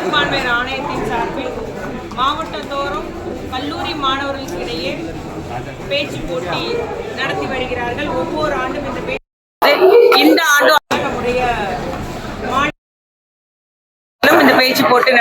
சிறுபான்மையர் ஆணையத்தின் சார்பில் மாவட்டந்தோறும் கல்லூரி மாணவர்களுக்கு இடையே பேச்சு போட்டி நடத்தி வருகிறார்கள். ஒவ்வொரு ஆண்டும் இந்த பேச்சு இந்த ஆண்டும் நம்முடைய மாநிலம் இந்த பேச்சு போட்டி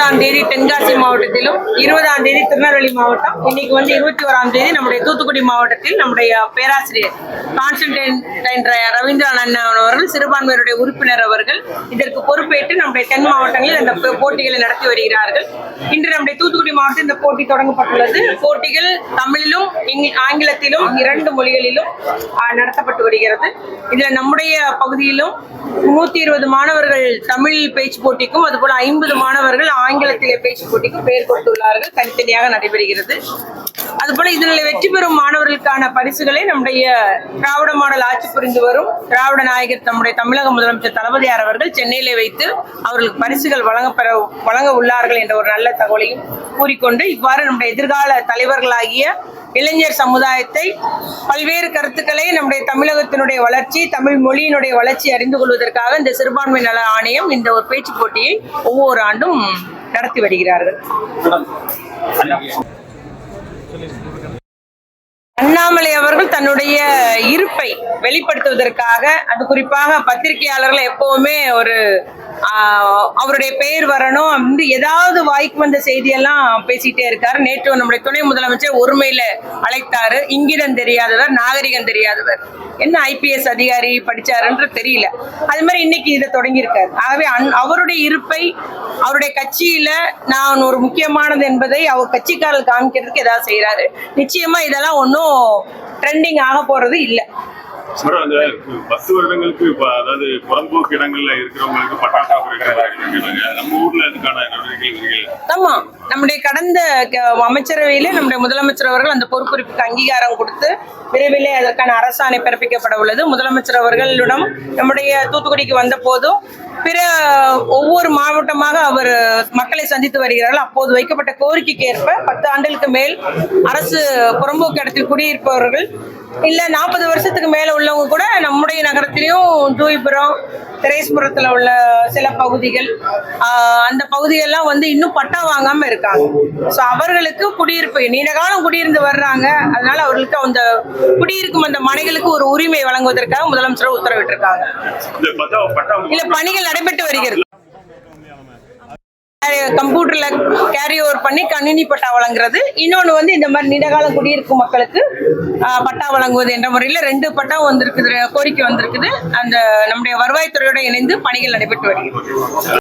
இருபதாம் தேதி தென்காசி மாவட்டத்திலும் இருபதாம் தேதி திருநெல்வேலி மாவட்டம் இன்னைக்கு வந்து இருபத்தி ஓராம் தேதி நம்முடைய தூத்துக்குடி மாவட்டத்தில் நம்முடைய பேராசிரியர் கான்ஸ்டன்டைன் என்ற ரவீந்திரன் அவர்கள் சிறுபான்மையினுடைய உறுப்பினர் அவர்கள் இதற்கு பொறுப்பேற்று நம்முடைய தென் மாவட்டங்களில் அந்த போட்டிகளை நடத்தி வருகிறார்கள். இன்று நம்முடைய தூத்துக்குடி மாவட்டம் இந்த போட்டி தொடங்கப்பட்டுள்ளது. போட்டிகள் தமிழிலும் ஆங்கிலத்திலும் இரண்டு மொழிகளிலும் நடத்தப்பட்டு வருகிறது. இதுல நம்முடைய பகுதியிலும் நூத்தி இருபது மாணவர்கள் தமிழ் பேச்சு போட்டிக்கும் அதுபோல ஐம்பது மாணவர்கள் ஆங்கிலத்திலே பேச்சு போட்டிக்கு பெயர் கொடுத்துள்ளார்கள். தனித்தனியாக நடைபெறுகிறது. அதுபோல இதில் வெற்றி பெறும் மாணவர்களுக்கான பரிசுகளை நம்முடைய திராவிட மாடல் ஆட்சி புரிந்து வரும். திராவிட நாயகர் நம்முடைய தமிழக முதலமைச்சர் தளபதியார் அவர்கள் சென்னையிலே வைத்து அவர்களுக்கு பரிசுகள் வழங்கப்பெற வழங்க உள்ளார்கள் என்ற ஒரு நல்ல தகவலையும் கூறிக்கொண்டு இவ்வாறு நம்முடைய எதிர்கால தலைவர்களாகிய இளைஞர் சமுதாயத்தை பல்வேறு கருத்துக்களை நம்முடைய தமிழகத்தினுடைய வளர்ச்சி தமிழ் மொழியினுடைய வளர்ச்சி அறிந்து கொள்வதற்காக இந்த சிறுபான்மை நல ஆணையம் இந்த ஒரு பேச்சு போட்டியை ஒவ்வொரு ஆண்டும் நடத்தி வருகிறார்கள். அண்ணாமலை அவர்கள் தன்னுடைய இருப்பை வெளிப்படுத்துவதற்காக அது குறிப்பாக பத்திரிகையாளர்கள் எப்பவுமே ஒரு அவருடைய பெயர் வரணும். வந்து ஏதாவது வாய்க்கு வந்த செய்தியெல்லாம் பேசிட்டே இருக்காரு. நேற்று நம்முடைய துணை முதலமைச்சர் ஒருமையில அழைத்தாரு. இங்கிடம் தெரியாதவர் நாகரிகம் தெரியாதவர். என்ன ஐபிஎஸ் அதிகாரி படிச்சாருன்ற தெரியல. அது மாதிரி இன்னைக்கு இதை தொடங்கியிருக்காரு. ஆகவே அன்- அவருடைய இருப்பை அவருடைய கட்சியில நான் ஒரு முக்கியமானது என்பதை அவர் கட்சிக்காரர்கள் காமிக்கிறதுக்கு ஏதாவது செய்யறாரு நிச்சயமா இதெல்லாம் ஒன்றும் ட்ரெண்டிங் ஆக போறது இல்லை. பத்து வருடங்களுக்கு அதாவது புறம்போக்கு இடங்கள்ல இருக்கிறவங்களுக்கு பட்டாசா நம்ம ஊர்ல அதுக்கான ஆமா. நம்முடைய கடந்த அமைச்சரவையிலே நம்முடைய முதலமைச்சர் அவர்கள் அந்த பொறுப்புறுப்புக்கு அங்கீகாரம் கொடுத்து விரைவிலே அதற்கான அரசாணை பிறப்பிக்கப்பட உள்ளது. முதலமைச்சர் அவர்களிடம் நம்முடைய தூத்துக்குடிக்கு வந்த போதும் பிற ஒவ்வொரு மாவட்டமாக அவர் மக்களை சந்தித்து வருகிறார்கள். அப்போது வைக்கப்பட்ட கோரிக்கைக்கு ஏற்ப பத்து ஆண்டுகளுக்கு மேல் அரசு புறம்போக்கு இடத்தில் குடியிருப்பவர்கள் இல்ல நாற்பது வருஷத்துக்கு மேல உள்ளவங்க கூட நம்முடைய நகரத்திலையும் தூய்புரம் திரேஸ்புரத்துல உள்ள சில பகுதிகள் அந்த பகுதியெல்லாம் வந்து இன்னும் பட்டா வாங்காம இருக்காங்க. ஸோ அவர்களுக்கு குடியிருப்பு நீண்ட காலம் குடியிருந்து வர்றாங்க. அதனால அவர்களுக்கு அந்த குடியிருக்கும் அந்த மனைகளுக்கு ஒரு உரிமை வழங்குவதற்காக முதலமைச்சர் உத்தரவிட்டிருக்காங்க. இல்ல பணிகள் நடைபெற்று வருகிறது. கம்ப்யூட்டர்ல கேரி ஓவர் பண்ணி கணினி பட்டா வழங்குறது. இன்னொன்று வந்து இந்த மாதிரி நீண்டகால குடியிருக்கும் மக்களுக்கு பட்டா வழங்குவது என்ற முறையில் ரெண்டு பட்டா வந்திருக்குது கோரிக்கை வந்திருக்குது. அந்த நம்முடைய வருவாய்த்துறையோட இணைந்து பணிகள் நடைபெற்று வருகிறது.